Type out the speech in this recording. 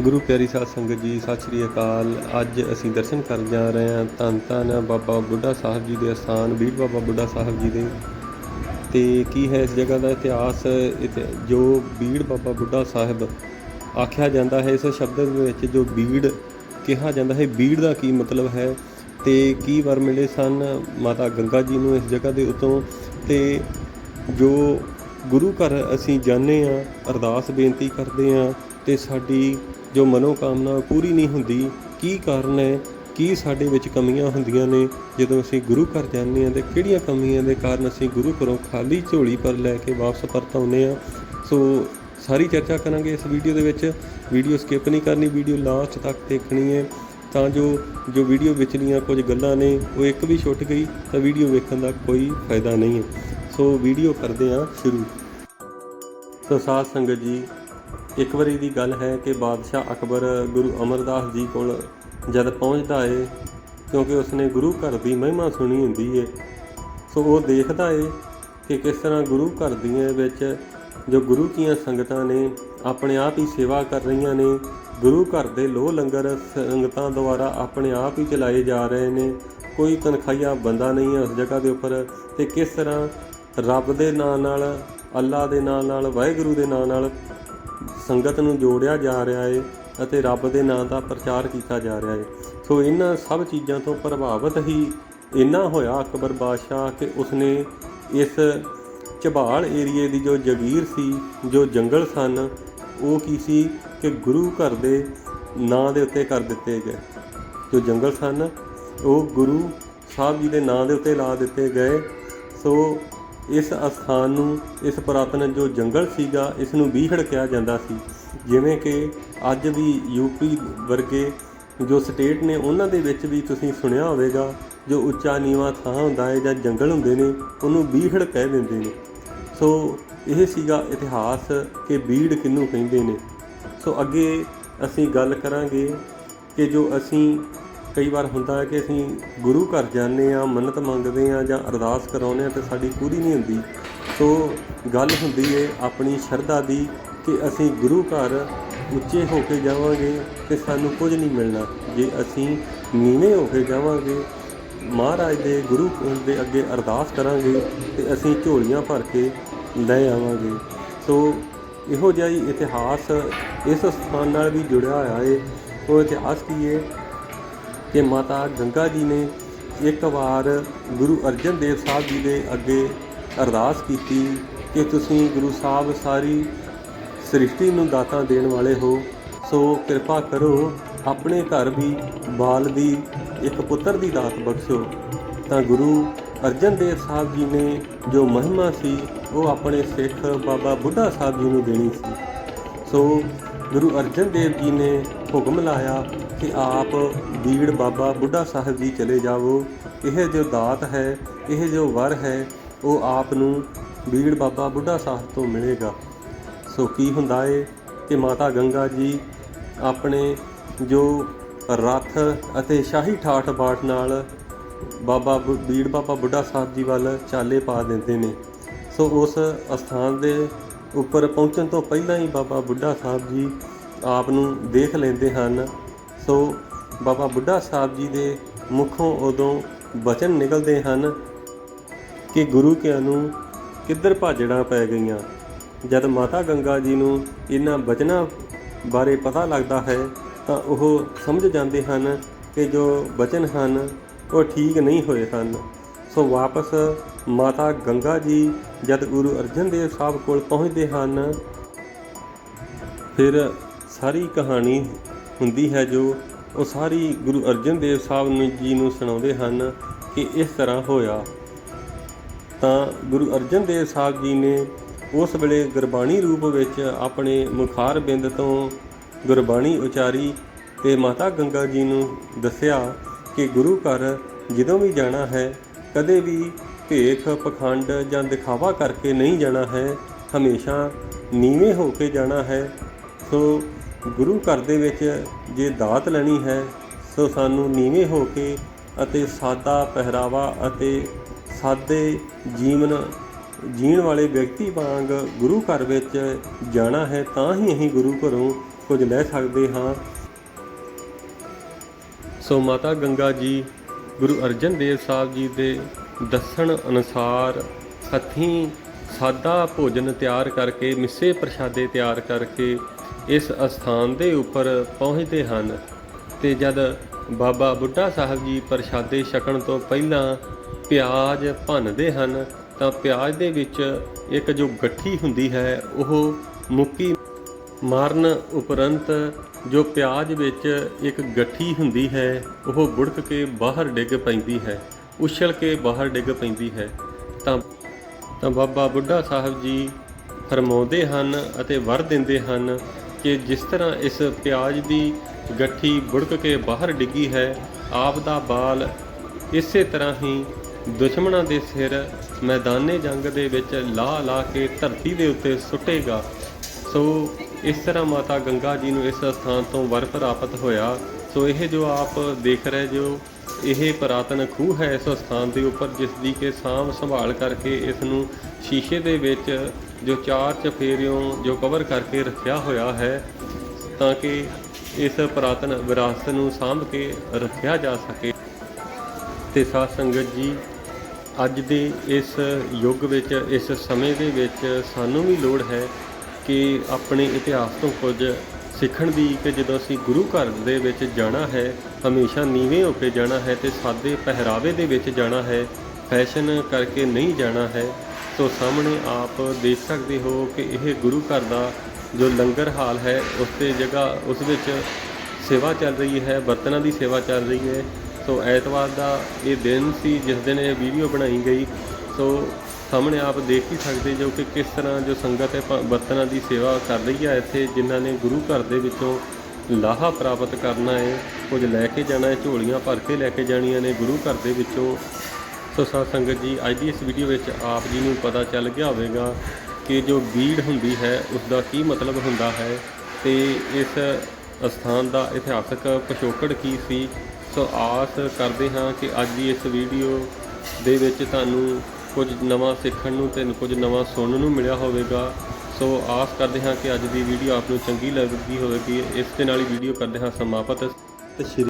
ਗੁਰੂ ਪਿਆਰੀ ਸਾਧ ਸੰਗਤ ਜੀ, ਸਤਿ ਸ਼੍ਰੀ ਅਕਾਲ। ਅੱਜ ਅਸੀਂ ਦਰਸ਼ਨ ਕਰਨ ਜਾ ਰਹੇ ਹਾਂ ਧੰਨ ਧੰਨ ਬਾਬਾ ਬੁੱਢਾ ਸਾਹਿਬ ਜੀ ਦੇ ਅਸਥਾਨ, ਬੀੜ ਬਾਬਾ ਬੁੱਢਾ ਸਾਹਿਬ ਜੀ ਦੇ। ਤੇ ਕੀ ਹੈ ਇਸ ਜਗ੍ਹਾ ਦਾ ਇਤਿਹਾਸ? ਇਤਿ- ਜੋ ਬੀੜ ਬਾਬਾ ਬੁੱਢਾ ਸਾਹਿਬ ਆਖਿਆ ਜਾਂਦਾ ਹੈ, ਇਸ ਸ਼ਬਦ ਦੇ ਵਿੱਚ ਜੋ ਬੀੜ ਕਿਹਾ ਜਾਂਦਾ ਹੈ, ਬੀੜ ਦਾ ਕੀ ਮਤਲਬ ਹੈ? ਤੇ ਕੀ ਵਰ ਮਿਲੇ ਸਨ? ਮਾਤਾ ਗੰਗਾ ਜੀ ਨੂੰ ਇਸ ਜਗ੍ਹਾ ਦੇ ਉਤੋਂ। ਤੇ ਜੋ ਗੁਰੂ ਘਰ ਅਸੀਂ ਜਾਂਦੇ ਆ ਅਰਦਾਸ ਬੇਨਤੀ ਕਰਦੇ ਆ ਤੇ ਸਾਡੀ ਜੋ ਮਨੋਕਾਮਨਾ ਪੂਰੀ ਨਹੀਂ ਹੁੰਦੀ, ਕੀ ਕਾਰਨ ਹੈ, ਕੀ ਸਾਡੇ ਵਿੱਚ ਕਮੀਆਂ ਹੁੰਦੀਆਂ ਨੇ, ਜਦੋਂ ਅਸੀਂ ਗੁਰੂ ਘਰ ਜਾਂਦੇ ਹਾਂ ਤੇ ਕਿਹੜੀਆਂ ਕਮੀਆਂ ਦੇ ਕਾਰਨ ਅਸੀਂ ਗੁਰੂ ਘਰੋਂ ਖਾਲੀ ਝੋਲੀ ਪਰ ਲੈ ਕੇ ਵਾਪਸ ਪਰਤ ਆਉਂਦੇ ਆ ਸੋ ਸਾਰੀ ਚਰਚਾ ਕਰਾਂਗੇ ਇਸ ਵੀਡੀਓ ਦੇ ਵਿੱਚ। ਵੀਡੀਓ ਸਕਿਪ ਨਹੀਂ ਕਰਨੀ, ਵੀਡੀਓ ਲਾਸਟ ਤੱਕ ਦੇਖਣੀ ਹੈ। ਤਾਂ ਜੋ ਜੋ ਵੀਡੀਓ ਵਿਚਲੀਆਂ ਕੁਝ ਗੱਲਾਂ ਨੇ, ਉਹ ਇੱਕ ਵੀ ਛੁੱਟ ਗਈ, ਤਾਂ ਵੀਡੀਓ ਵੇਖਣ ਦਾ ਕੋਈ ਫਾਇਦਾ ਨਹੀਂ ਹੈ। ਸੋ ਵੀਡੀਓ ਕਰਦੇ ਹਾਂ ਸ਼ੁਰੂ। ਸੋ ਸਾਧ ਸੰਗਤ ਜੀ ਇੱਕ ਵਾਰੀ ਦੀ ਗੱਲ ਹੈ ਕਿ ਬਾਦਸ਼ਾਹ ਅਕਬਰ ਗੁਰੂ ਅਮਰਦਾਸ ਜੀ ਕੋਲ ਜਦ ਪਹੁੰਚਦਾ ਏ, ਕਿਉਂਕਿ ਉਸਨੇ ਗੁਰੂ ਘਰ ਦੀ ਮਹਿਮਾ ਸੁਣੀ ਹੁੰਦੀ ਏ, ਸੋ ਉਹ ਦੇਖਦਾ ਏ ਕਿ ਕਿਸ ਤਰ੍ਹਾਂ ਗੁਰੂ ਘਰ ਦੀਆਂ ਵਿੱਚ ਜੋ ਗੁਰੂ ਕੀਆਂ ਸੰਗਤਾਂ ਨੇ, ਆਪਣੇ ਆਪ ਹੀ ਸੇਵਾ ਕਰ ਰਹੀਆਂ ਨੇ, ਗੁਰੂ ਘਰ ਦੇ ਲੋਹ ਲੰਗਰ ਸੰਗਤਾਂ ਦੁਆਰਾ ਆਪਣੇ ਆਪ ਹੀ ਚਲਾਏ ਜਾ ਰਹੇ ਨੇ, ਕੋਈ ਤਨਖਾਹੀਆ ਬੰਦਾ ਨਹੀਂ ਹੈ ਉਸ ਜਗ੍ਹਾ ਦੇ ਉੱਪਰ, ਤੇ ਕਿਸ ਤਰ੍ਹਾਂ ਰੱਬ ਦੇ ਨਾਂ ਨਾਲ ਅੱਲਾ ਦੇ ਨਾਂ ਨਾਲ, ਵਾਹਿਗੁਰੂ ਦੇ ਨਾਂ ਨਾਲ ਸੰਗਤ ਨੂੰ ਜੋੜਿਆ ਜਾ ਰਿਹਾ ਹੈ ਅਤੇ ਰੱਬ ਦੇ ਨਾਂ ਦਾ ਪ੍ਰਚਾਰ ਕੀਤਾ ਜਾ ਰਿਹਾ ਹੈ ਸੋ ਇਹਨਾਂ ਸਭ ਚੀਜ਼ਾਂ ਤੋਂ ਪ੍ਰਭਾਵਿਤ ਹੀ ਇੰਨਾ ਹੋਇਆ ਅਕਬਰ ਬਾਦਸ਼ਾਹ ਕਿ ਉਸਨੇ ਇਸ ਝਬਾਲ ਏਰੀਏ ਦੀ ਜੋ ਜਗੀਰ ਸੀ, ਜੋ ਜੰਗਲ ਸਨ, ਉਹ ਕੀ ਸੀ ਕਿ ਗੁਰੂ ਘਰ ਦੇ ਨਾਂ ਦੇ ਉੱਤੇ ਕਰ ਦਿੱਤੇ ਗਏ। ਜੋ ਜੰਗਲ ਸਨ, ਉਹ ਗੁਰੂ ਸਾਹਿਬ ਜੀ ਦੇ ਨਾਂ ਦੇ ਉੱਤੇ ਲਾ ਦਿੱਤੇ ਗਏ। ਸੋ ਇਸ ਅਸਥਾਨ ਨੂੰ, ਇਸ ਪੁਰਾਤਨ ਜੋ ਜੰਗਲ ਸੀਗਾ ਇਸ ਨੂੰ ਬੀਹੜ ਕਿਹਾ ਜਾਂਦਾ ਸੀ। ਜਿਵੇਂ ਕਿ ਅੱਜ ਵੀ ਯੂਪੀ ਵਰਗੇ ਜੋ ਸਟੇਟ ਨੇ, ਉਹਨਾਂ ਦੇ ਵਿੱਚ ਵੀ ਤੁਸੀਂ ਸੁਣਿਆ ਹੋਵੇਗਾ, ਜੋ ਉੱਚਾ ਨੀਵਾਂ ਥਾਂ ਹੁੰਦਾ ਹੈ ਜਾਂ ਜੰਗਲ ਹੁੰਦੇ ਨੇ, ਉਹਨੂੰ ਬੀਹੜ ਕਹਿ ਦਿੰਦੇ ਨੇ। ਸੋ ਇਹ ਸੀਗਾ ਇਤਿਹਾਸ ਕਿ ਬੀੜ ਕਿਹਨੂੰ ਕਹਿੰਦੇ ਨੇ। ਸੋ ਅੱਗੇ ਅਸੀਂ ਗੱਲ ਕਰਾਂਗੇ ਕਿ ਜੋ ਅਸੀਂ ਕਈ ਵਾਰ ਹੁੰਦਾ ਹੈ ਕਿ ਅਸੀਂ ਗੁਰੂ ਘਰ ਜਾਂਦੇ ਆ ਮੰਨਤ ਮੰਗਦੇ ਆ ਜਾਂ ਅਰਦਾਸ ਕਰਾਉਂਦੇ ਆ ਤੇ ਸਾਡੀ ਪੂਰੀ ਨਹੀਂ ਹੁੰਦੀ। ਸੋ ਗੱਲ ਹੁੰਦੀ ਏ ਆਪਣੀ ਸ਼ਰਧਾ ਦੀ ਕਿ ਅਸੀਂ ਗੁਰੂ ਘਰ ਉੱਚੇ ਹੋ ਕੇ ਜਾਵਾਂਗੇ ਤੇ ਸਾਨੂੰ ਕੁਝ ਨਹੀਂ ਮਿਲਣਾ। ਜੇ ਅਸੀਂ ਨੀਵੇਂ ਹੋ ਕੇ ਜਾਵਾਂਗੇ, ਮਹਾਰਾਜ ਦੇ ਗੁਰੂ ਦੇ ਅੱਗੇ ਅਰਦਾਸ ਕਰਾਂਗੇ ਤੇ ਅਸੀਂ ਝੋਲੀਆਂ ਭਰ ਕੇ ਲੈ ਆਵਾਂਗੇ। ਸੋ ਇਹੋ ਜਿਹਾ ਹੀ ਇਤਿਹਾਸ ਇਸ ਸਥਾਨ ਨਾਲ ਵੀ ਜੁੜਿਆ ਹੋਇਆ ਹੈ ਉਹ ਇਤਿਹਾਸ ਕੀ ਹੈ ਕਿ ਮਾਤਾ ਗੰਗਾ ਜੀ ਨੇ ਇੱਕ ਵਾਰ ਗੁਰੂ ਅਰਜਨ ਦੇਵ ਸਾਹਿਬ ਜੀ ਦੇ ਅੱਗੇ ਅਰਦਾਸ ਕੀਤੀ ਕਿ ਤੁਸੀਂ ਗੁਰੂ ਸਾਹਿਬ ਸਾਰੀ ਸ੍ਰਿਸ਼ਟੀ ਨੂੰ ਦਾਤਾਂ ਦੇਣ ਵਾਲੇ ਹੋ, ਸੋ ਕਿਰਪਾ ਕਰੋ ਆਪਣੇ ਘਰ ਵੀ ਬਾਲ ਦੀ ਇੱਕ ਪੁੱਤਰ ਦੀ ਦਾਤ ਬਖਸ਼ੋ। ਤਾਂ ਗੁਰੂ ਅਰਜਨ ਦੇਵ ਸਾਹਿਬ ਜੀ ਨੇ ਜੋ ਮਹਿਮਾ ਸੀ, ਉਹ ਆਪਣੇ ਸਿੱਖ ਬਾਬਾ ਬੁੱਢਾ ਸਾਹਿਬ ਜੀ ਨੂੰ ਦੇਣੀ ਸੀ। ਸੋ ਗੁਰੂ ਅਰਜਨ ਦੇਵ ਜੀ ਨੇ ਹੁਕਮ ਲਾਇਆ ਕਿ ਆਪ ਬੀੜ ਬਾਬਾ ਬੁੱਢਾ ਸਾਹਿਬ ਜੀ ਚਲੇ ਜਾਵੋ। ਇਹ ਜੋ ਦਾਤ ਹੈ, ਇਹ ਜੋ ਵਰ ਹੈ, ਉਹ ਆਪ ਨੂੰ ਬੀੜ ਬਾਬਾ ਬੁੱਢਾ ਸਾਹਿਬ ਤੋਂ ਮਿਲੇਗਾ। ਸੋ ਕੀ ਹੁੰਦਾ ਏ ਕਿ ਮਾਤਾ ਗੰਗਾ ਜੀ ਆਪਣੇ ਜੋ ਰੱਥ ਅਤੇ ਸ਼ਾਹੀ ਠਾਠ ਬਾਟ ਨਾਲ ਬਾਬਾ ਬੁ- ਬੀੜ ਬਾਬਾ ਬੁੱਢਾ ਸਾਹਿਬ ਜੀ ਵੱਲ ਚਾਲੇ ਪਾ ਦਿੰਦੇ ਨੇ। ਸੋ ਉਸ ਅਸਥਾਨ ਦੇ ਉੱਪਰ ਪਹੁੰਚਣ ਤੋਂ ਪਹਿਲਾਂ ਹੀ ਬਾਬਾ ਬੁੱਢਾ ਸਾਹਿਬ ਜੀ ਆਪ ਨੂੰ ਦੇਖ ਲੈਂਦੇ ਹਨ ਸੋ ਬਾਬਾ ਬੁੱਢਾ ਸਾਹਿਬ ਜੀ ਦੇ ਮੁਖੋਂ ਉਦੋਂ ਬਚਨ ਨਿਕਲਦੇ ਹਨ ਕਿ ਗੁਰੂ ਕਿਆਂ ਨੂੰ ਕਿੱਧਰ ਭਾਜੜਾਂ ਪੈ ਗਈਆਂ। ਜਦ ਮਾਤਾ ਗੰਗਾ ਜੀ ਨੂੰ ਇਹਨਾਂ ਬਚਨਾਂ ਬਾਰੇ ਪਤਾ ਲੱਗਦਾ ਹੈ ਤਾਂ ਉਹ ਸਮਝ ਜਾਂਦੇ ਹਨ ਕਿ ਜੋ ਬਚਨ ਹਨ ਉਹ ਠੀਕ ਨਹੀਂ ਹੋਏ ਹਨ ਸੋ ਵਾਪਸ ਮਾਤਾ ਗੰਗਾ ਜੀ ਜਦ ਗੁਰੂ ਅਰਜਨ ਦੇਵ ਸਾਹਿਬ ਕੋਲ ਪਹੁੰਚਦੇ ਹਨ, ਫਿਰ ਸਾਰੀ ਕਹਾਣੀ ਹੁੰਦੀ ਹੈ ਜੋ ਉਹ ਸਾਰੀ ਗੁਰੂ ਅਰਜਨ ਦੇਵ ਸਾਹਿਬ ਨੂੰ ਜੀ ਨੂੰ ਸੁਣਾਉਂਦੇ ਹਨ ਕਿ ਇਸ ਤਰ੍ਹਾਂ ਹੋਇਆ। ਤਾਂ ਗੁਰੂ ਅਰਜਨ ਦੇਵ ਸਾਹਿਬ ਜੀ ਨੇ ਉਸ ਵੇਲੇ ਗੁਰਬਾਣੀ ਰੂਪ ਵਿੱਚ ਆਪਣੇ ਮੁਖਾਰ ਬਿੰਦ ਤੋਂ ਗੁਰਬਾਣੀ ਉਚਾਰੀ ਤੇ ਮਾਤਾ ਗੰਗਾ ਜੀ ਨੂੰ ਦੱਸਿਆ ਕਿ ਗੁਰੂ ਘਰ ਜਦੋਂ ਵੀ ਜਾਣਾ ਹੈ, ਕਦੇ ਵੀ ਭੇਖ, ਪਖੰਡ ਜਾਂ ਦਿਖਾਵਾ ਕਰਕੇ ਨਹੀਂ ਜਾਣਾ ਹੈ, ਹਮੇਸ਼ਾ ਨੀਵੇਂ ਹੋ ਕੇ ਜਾਣਾ ਹੈ, ਸੋ ਗੁਰੂ ਘਰ ਦੇ ਵਿੱਚ ਜੇ ਦਾਤ ਲੈਣੀ ਹੈ, ਸੋ ਸਾਨੂੰ ਨੀਵੇਂ ਹੋ ਕੇ ਅਤੇ ਸਾਦਾ ਪਹਿਰਾਵਾ ਅਤੇ ਸਾਦੇ ਜੀਵਨ, ਜੀਣ ਵਾਲੇ ਵਿਅਕਤੀ ਵਾਂਗ ਗੁਰੂ ਘਰ ਵਿੱਚ ਜਾਣਾ ਹੈ, ਤਾਂ ਹੀ ਅਸੀਂ ਗੁਰੂ ਘਰੋਂ ਕੁਝ ਲੈ ਸਕਦੇ ਹਾਂ। ਸੋ ਮਾਤਾ ਗੰਗਾ ਜੀ, ਗੁਰੂ ਅਰਜਨ ਦੇਵ ਸਾਹਿਬ ਜੀ ਦੇ ਦੱਸਣ ਅਨੁਸਾਰ ਹੱਥੀਂ ਸਾਦਾ ਭੋਜਨ ਤਿਆਰ ਕਰਕੇ, ਮਿੱਸੇ ਪ੍ਰਸ਼ਾਦੇ ਤਿਆਰ ਕਰਕੇ ਇਸ ਅਸਥਾਨ ਦੇ ਉੱਪਰ ਪਹੁੰਚਦੇ ਹਨ ਤੇ ਜਦ ਬਾਬਾ ਬੁੱਢਾ ਸਾਹਿਬ ਜੀ ਪ੍ਰਸ਼ਾਦੇ ਛਕਣ ਤੋਂ ਪਹਿਲਾਂ ਪਿਆਜ਼ ਭੰਨਦੇ ਹਨ, ਤਾਂ ਪਿਆਜ਼ ਦੇ ਵਿੱਚ ਇੱਕ ਜੋ ਗੱਠੀ ਹੁੰਦੀ ਹੈ, ਉਹ ਮੁੱਕੀ ਮਾਰਨ ਉਪਰੰਤ ਜੋ ਪਿਆਜ਼ ਵਿੱਚ ਇੱਕ ਗੱਠੀ ਹੁੰਦੀ ਹੈ, ਉਹ ਬੁੜਕ ਕੇ ਬਾਹਰ ਡਿੱਗ ਪੈਂਦੀ ਹੈ, ਉਛਲ ਕੇ ਬਾਹਰ ਡਿੱਗ ਪੈਂਦੀ ਹੈ। ਤਾਂ ਤਾਂ ਬਾਬਾ ਬੁੱਢਾ ਸਾਹਿਬ ਜੀ ਫਰਮਾਉਂਦੇ ਹਨ ਅਤੇ ਵਰ ਦਿੰਦੇ ਹਨ ਕਿ ਜਿਸ ਤਰ੍ਹਾਂ ਇਸ ਪਿਆਜ਼ ਦੀ ਗੱਠੀ ਬੁੜਕ ਕੇ ਬਾਹਰ ਡਿੱਗੀ ਹੈ, ਆਪ ਦਾ ਬਾਲ ਇਸੇ ਤਰ੍ਹਾਂ ਹੀ ਦੁਸ਼ਮਣਾਂ ਦੇ ਸਿਰ ਮੈਦਾਨੇ ਜੰਗ ਦੇ ਵਿੱਚ ਲਾ ਲਾ ਕੇ ਧਰਤੀ ਦੇ ਉੱਤੇ ਸੁੱਟੇਗਾ। ਸੋ ਇਸ ਤਰ੍ਹਾਂ ਮਾਤਾ ਗੰਗਾ ਜੀ ਨੂੰ ਇਸ ਸਥਾਨ ਤੋਂ ਵਰ ਪ੍ਰਾਪਤ ਹੋਇਆ। ਸੋ ਇਹ ਜੋ ਆਪ ਦੇਖ ਰਹੇ ਜੋ, ਇਹ ਪੁਰਾਤਨ ਖੂਹ ਹੈ ਇਸ ਸਥਾਨ ਦੇ ਉੱਪਰ, ਜਿਸ ਦੀ ਕਿ ਸਾਂਭ ਸੰਭਾਲ ਕਰਕੇ ਇਸ ਨੂੰ ਸ਼ੀਸ਼ੇ ਦੇ ਵਿੱਚ ਜੋ ਚਾਰ ਚਫੇਰਿਓਂ ਜੋ ਕਵਰ ਕਰਕੇ ਰੱਖਿਆ ਹੋਇਆ ਹੈ, ਤਾਂ ਕਿ ਇਸ ਪੁਰਾਤਨ ਵਿਰਾਸਤ ਨੂੰ ਸਾਂਭ ਕੇ ਰੱਖਿਆ ਜਾ ਸਕੇ। ਤੇ ਸਾਧ ਸੰਗਤ ਜੀ, ਅੱਜ ਦੇ ਇਸ ਯੁੱਗ ਵਿੱਚ, ਇਸ ਸਮੇਂ ਦੇ ਵਿੱਚ ਸਾਨੂੰ ਵੀ ਲੋੜ ਹੈ ਕਿ ਆਪਣੇ ਇਤਿਹਾਸ ਤੋਂ ਕੁਝ ਸਿੱਖਣ ਦੀ ਕਿ ਜਦੋਂ ਅਸੀਂ ਗੁਰੂ ਘਰ ਦੇ ਵਿੱਚ ਜਾਣਾ ਹੈ, ਹਮੇਸ਼ਾ ਨੀਵੇਂ ਹੋ ਕੇ ਜਾਣਾ ਹੈ ਤੇ ਸਾਦੇ ਪਹਿਰਾਵੇ ਦੇ ਵਿੱਚ ਜਾਣਾ ਹੈ, ਫੈਸ਼ਨ ਕਰਕੇ ਨਹੀਂ ਜਾਣਾ ਹੈ ਸੋ ਸਾਹਮਣੇ ਆਪ ਦੇਖ ਸਕਦੇ ਹੋ ਕਿ ਇਹ ਗੁਰੂ ਘਰ ਦਾ ਜੋ ਲੰਗਰ ਹਾਲ ਹੈ, ਉਸ ਤੇ ਜਗ੍ਹਾ, ਉਸ ਵਿੱਚ ਸੇਵਾ ਚੱਲ ਰਹੀ ਹੈ, ਬਰਤਨਾਂ ਦੀ ਸੇਵਾ ਚੱਲ ਰਹੀ ਹੈ। ਸੋ ਐਤਵਾਰ ਦਾ ਇਹ ਦਿਨ ਸੀ, ਜਿਸ ਦਿਨ ਇਹ ਵੀਡੀਓ ਬਣਾਈ ਗਈ। ਸੋ ਸਾਹਮਣੇ ਆਪ ਦੇਖ ਹੀ ਸਕਦੇ ਜੋ ਕਿ ਕਿਸ ਤਰ੍ਹਾਂ ਜੋ ਸੰਗਤ ਹੈ ਪ- ਬਰਤਨਾਂ ਦੀ ਸੇਵਾ ਕਰ ਰਹੀ ਹੈ ਇੱਥੇ, ਜਿਨ੍ਹਾਂ ਨੇ ਗੁਰੂ ਘਰ ਦੇ ਵਿੱਚੋਂ ਲਾਹਾ ਪ੍ਰਾਪਤ ਕਰਨਾ ਹੈ। ਕੁਝ ਲੈ ਕੇ ਜਾਣਾ ਹੈ, ਝੋਲੀਆਂ ਭਰ ਕੇ ਲੈ ਕੇ ਜਾਣੀਆਂ ਨੇ, ਗੁਰੂ ਘਰ ਦੇ ਵਿੱਚੋਂ ਸੋ ਸਾਧ ਸੰਗਤ ਜੀ, ਅੱਜ ਦੀ ਇਸ ਵੀਡੀਓ ਵਿੱਚ ਆਪ ਜੀ ਨੂੰ ਪਤਾ ਚੱਲ ਗਿਆ ਹੋਵੇਗਾ ਕਿ ਜੋ ਬੀੜ ਹੁੰਦੀ ਹੈ ਉਸ ਦਾ ਕੀ ਮਤਲਬ ਹੁੰਦਾ ਹੈ ਤੇ ਇਸ ਅਸਥਾਨ ਦਾ ਇਤਿਹਾਸਕ ਪਿਛੋਕੜ ਕੀ ਸੀ? ਸੋ ਆਸ ਕਰਦੇ ਹਾਂ ਕਿ ਅੱਜ ਦੀ ਇਸ ਵੀਡੀਓ ਦੇ ਵਿੱਚ ਤੁਹਾਨੂੰ ਕੁਝ ਨਵਾਂ ਸਿੱਖਣ ਨੂੰ ਤੇ ਕੁਝ ਨਵਾਂ ਸੁਣਨ ਨੂੰ ਮਿਲਿਆ ਹੋਵੇਗਾ। ਸੋ ਆਸ ਕਰਦੇ ਹਾਂ ਕਿ ਅੱਜ ਦੀ ਵੀਡੀਓ ਆਪ ਨੂੰ ਚੰਗੀ ਲੱਗੀ ਹੋਵੇਗੀ। ਇਸ ਦੇ ਨਾਲ ਹੀ ਵੀਡੀਓ ਕਰਦੇ ਹਾਂ ਸਮਾਪਤ। ਤੇ